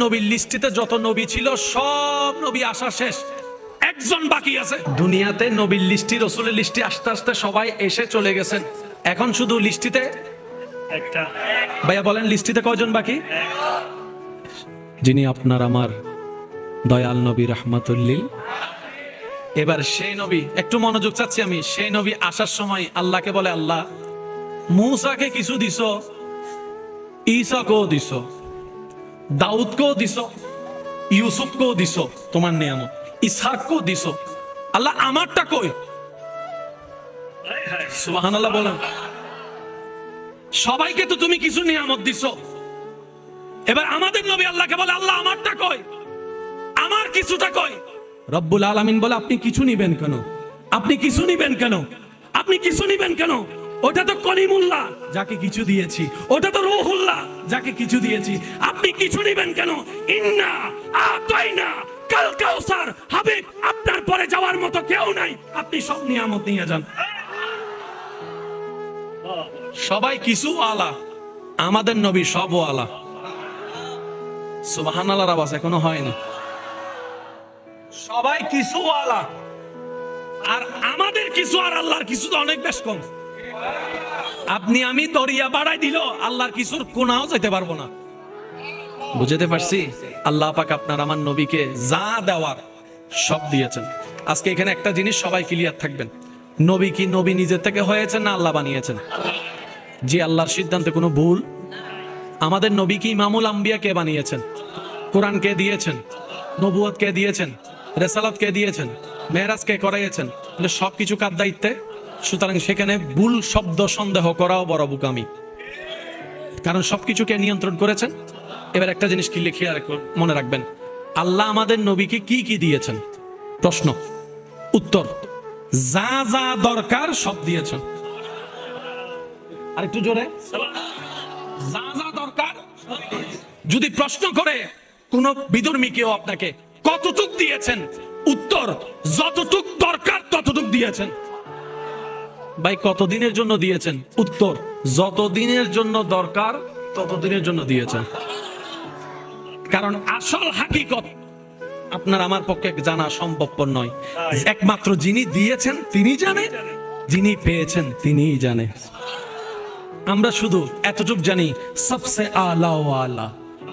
নবীর লিস্টিতে যত নবী ছিল সব নবী আসা শেষ। একজন বাকি আছে। দুনিয়াতে নবীর লিস্টি রসুলের লিস্টি আস্তে আস্তে সবাই এসে চলে গেছেন। এখন শুধু লিস্টিতে একটা। ভাইয়া বলেন লিস্টিতে কয়জন বাকি? যিনি আপনার আমার দয়াল নবী রহমাতুল্লিল। এবার সেই নবী একটু মনোযোগ চাচ্ছি আমি সেই নবী আসার সময় আল্লাহকে বলে আল্লাহ মুসাকে কিছু দিছ ঈসাকেও দিছ। দাউদকেও দিছ, ইউসুফকেও দিছ তোমার নিয়ামত ইসহাককেও দিছ। আল্লাহ আমারটা কই হায় সুবহানাল্লাহ বলেন। সবাইকে তো তুমি কিছু নিয়ামত দিছ। এবার আমাদের নবী আল্লাহকে বলে, আল্লাহ আমারটা কই আমার কিছুটা কই রব্বুল আলামিন বলে, আপনি কিছু নিবেন কেন? আপনি কিছু নিবেন কেন? আপনি কিছু নিবেন কেন? ওটা তো কলিমুল্লাহ। যাকে কিছু দিয়েছি, ওটা তো রুহুল্লাহ, যাকে কিছু দিয়েছি। আপনি কিছু নিবেন কেন? ইন্না আতাইনা কাল কাউসার, হাবিব, আপনার পরে যাওয়ার মতো কেউ নাই। আপনি সব নিয়ামত নিয়ে যান। সবাই কিছু আলা। আমাদের নবী সব আলা। সুবাহান আল্লাহর আওয়াজ এখনও হয়নি সবাই কিছু আলা। আর আমাদের কিছু আর আল্লাহর কিছু তো অনেক বেশ কম। আপনি আমি দরিয়া বাড়াই দিল, আল্লাহর কিছুর কোনাও যেতে পারব না। বুঝতে পারছি? আল্লাহ পাক আপনার আমার নবীকে যা দেওয়ার সব দিয়েছেন। আজকে এখানে একটা জিনিস সবাই ক্লিয়ার থাকবেন। নবী কি নবী নিজের থেকে হয়েছে না আল্লাহ বানিয়েছেন? যে আল্লাহর সিদ্ধান্তে কোনো ভুল? আমাদের নবী কি ইমামুল আম্বিয়া কে বানিয়েছেন? কোরআন কে দিয়েছেন? নবুয়ত কে দিয়েছেন? রেসালত কে দিয়েছেন? মেহরাজ কে করাইয়েছেন? সবকিছু কার দায়িত্বে? সুতরাং সেখানে ভুল শব্দ সন্দেহ করাও বড় বুকামি। কারণ সবকিছুকে নিয়ন্ত্রণ করেছেন। এবার একটা জিনিস কি লিখে আর মনে রাখবেন। আল্লাহ আমাদের নবীকে কি কি দিয়েছেন? প্রশ্ন, উত্তর, যা যা দরকার সব দিয়েছেন। আরেকটু জোরে। যা যা দরকার যদি প্রশ্ন করে কোন বিদর্মী কেউ আপনাকে, কতটুক দিয়েছেন? উত্তর, যতটুক দরকার ততটুক দিয়েছেন। ভাই, কতদিনের জন্য দিয়েছেন? উত্তর, যতদিনের জন্য দরকার, ততদিনের জন্য দিয়েছেন। কারণ আসল হাকিকত আপনার আমার পক্ষে জানা সম্ভবপর নয়। একমাত্র যিনি দিয়েছেন, তিনি জানে, যিনি পেয়েছেন, তিনিই জানে। আমরা শুধু এতটুক জানি, সবসে আলা আলা,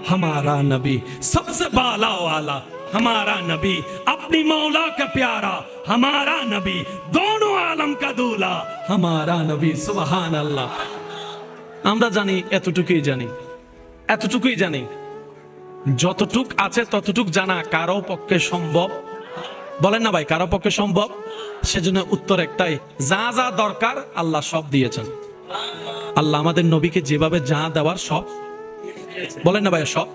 হামারা নবী, সবসে বালা আলা, হামারা নবী, আপনি মৌলা কে প্যারা, হামারা নবী, দো কলম কাদুলা। আমার নবী সুবাহান আল্লাহ আমরা জানি, এতটুকুই জানি। এতটুকুই জানি। যতটুক আছে, ততটুক জানা কারও পক্ষে সম্ভব। বলেন না ভাই, কারও পক্ষে সম্ভব? সেজন্য উত্তর একটাই, যা যা দরকার আল্লাহ সব দিয়েছেন। আল্লাহ আমাদের নবীকে যেভাবে যা দেওয়ার সব বলেন না ভাই, সব